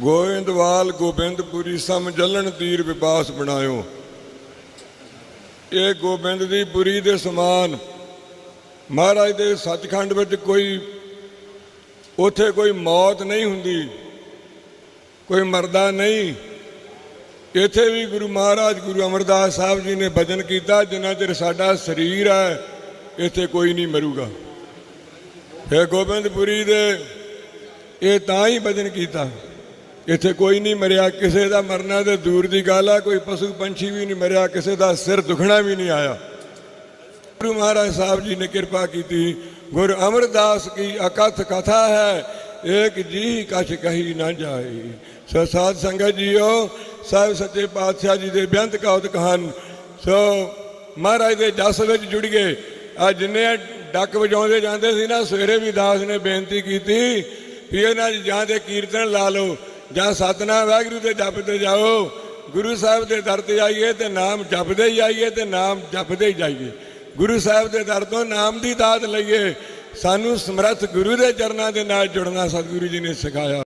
ਗੋਇੰਦਵਾਲ ਗੋਬਿੰਦਪੁਰੀ ਸਮ ਜਲਣ ਤੀਰ ਵਿਪਾਸ ਬਣਾਇਓ। ਇਹ ਗੋਬਿੰਦ ਦੀ ਪੁਰੀ ਦੇ ਸਮਾਨ। ਮਹਾਰਾਜ ਦੇ ਸੱਚਖੰਡ ਵਿੱਚ ਕੋਈ, ਉਥੇ ਕੋਈ ਮੌਤ ਨਹੀਂ ਹੁੰਦੀ, ਕੋਈ ਮਰਦਾ ਨਹੀਂ। ਇੱਥੇ ਵੀ ਗੁਰੂ ਮਹਾਰਾਜ ਗੁਰੂ ਅਮਰਦਾਸ ਸਾਹਿਬ ਜੀ ਨੇ ਭਜਨ ਕੀਤਾ, ਜਿੰਨਾ ਚਿਰ ਸਾਡਾ ਸਰੀਰ ਹੈ, ਇੱਥੇ ਕੋਈ ਨਹੀਂ ਮਰੂਗਾ। ਫਿਰ ਗੋਬਿੰਦਪੁਰੀ ਦੇ, ਇਹ ਤਾਂ ਹੀ ਭਜਨ ਕੀਤਾ। ਇੱਥੇ ਕੋਈ ਨਹੀਂ ਮਰਿਆ, ਕਿਸੇ ਦਾ ਮਰਨਾ ਤੇ ਦੂਰ ਦੀ ਗੱਲ ਆ, ਕੋਈ ਪਸ਼ੂ ਪੰਛੀ ਵੀ ਨਹੀਂ ਮਰਿਆ, ਕਿਸੇ ਦਾ ਸਿਰ ਦੁਖਣਾ ਵੀ ਨਹੀਂ ਆਇਆ। ਗੁਰੂ ਮਹਾਰਾਜ ਸਾਹਿਬ ਜੀ ਨੇ ਕਿਰਪਾ ਕੀਤੀ, ਗੁਰ ਅਮਰਦਾਸ ਕੀ ਅਕਥ ਕਥਾ ਹੈ, ਏਕ ਜੀ ਕਛ ਕਹੀ ਨਾ ਜਾਏ। ਸੋ ਸਾਧ ਸੰਗਤ ਜੀਓ, ਸਾਹਿਬ ਸੱਚੇ ਪਾਤਸ਼ਾਹ ਜੀ ਦੇ ਬੇਅੰਤ ਕੌਤਕ ਹਨ ਸੋ ਮਹਾਰਾਜ ਦੇ ਜਸ ਵਿੱਚ ਜੁੜ ਗਏ। ਆ ਜਿੰਨੇ ਡੱਕ ਵਜਾਉਂਦੇ ਜਾਂਦੇ ਸੀ ਨਾ, ਸਵੇਰੇ ਵੀ ਦਾਸ ਨੇ ਬੇਨਤੀ ਕੀਤੀ ਵੀ ਇਹਨਾਂ ਜਾਂ ਤੇ ਕੀਰਤਨ ਲਾ ਲਓ। ਜਾਂ ਸਤਨਾਮ ਵਾਹਿਗੁਰੂ ਦੇ ਜਪ 'ਤੇ ਜਾਓ, ਗੁਰੂ ਸਾਹਿਬ ਦੇ ਦਰ ਤੇ ਜਾਈਏ ਤੇ ਨਾਮ ਜਪਦੇ ਹੀ ਆਈਏ ਤੇ ਨਾਮ ਜਪਦੇ ਹੀ ਜਾਈਏ। ਗੁਰੂ ਸਾਹਿਬ ਦੇ ਦਰ ਤੋਂ ਨਾਮ ਦੀ ਦਾਤ ਲਈਏ। ਸਾਨੂੰ ਸਮਰੱਥ ਗੁਰੂ ਦੇ ਚਰਨਾਂ ਦੇ ਨਾਲ ਜੁੜਨਾ ਸਤਿਗੁਰੂ ਜੀ ਨੇ ਸਿਖਾਇਆ।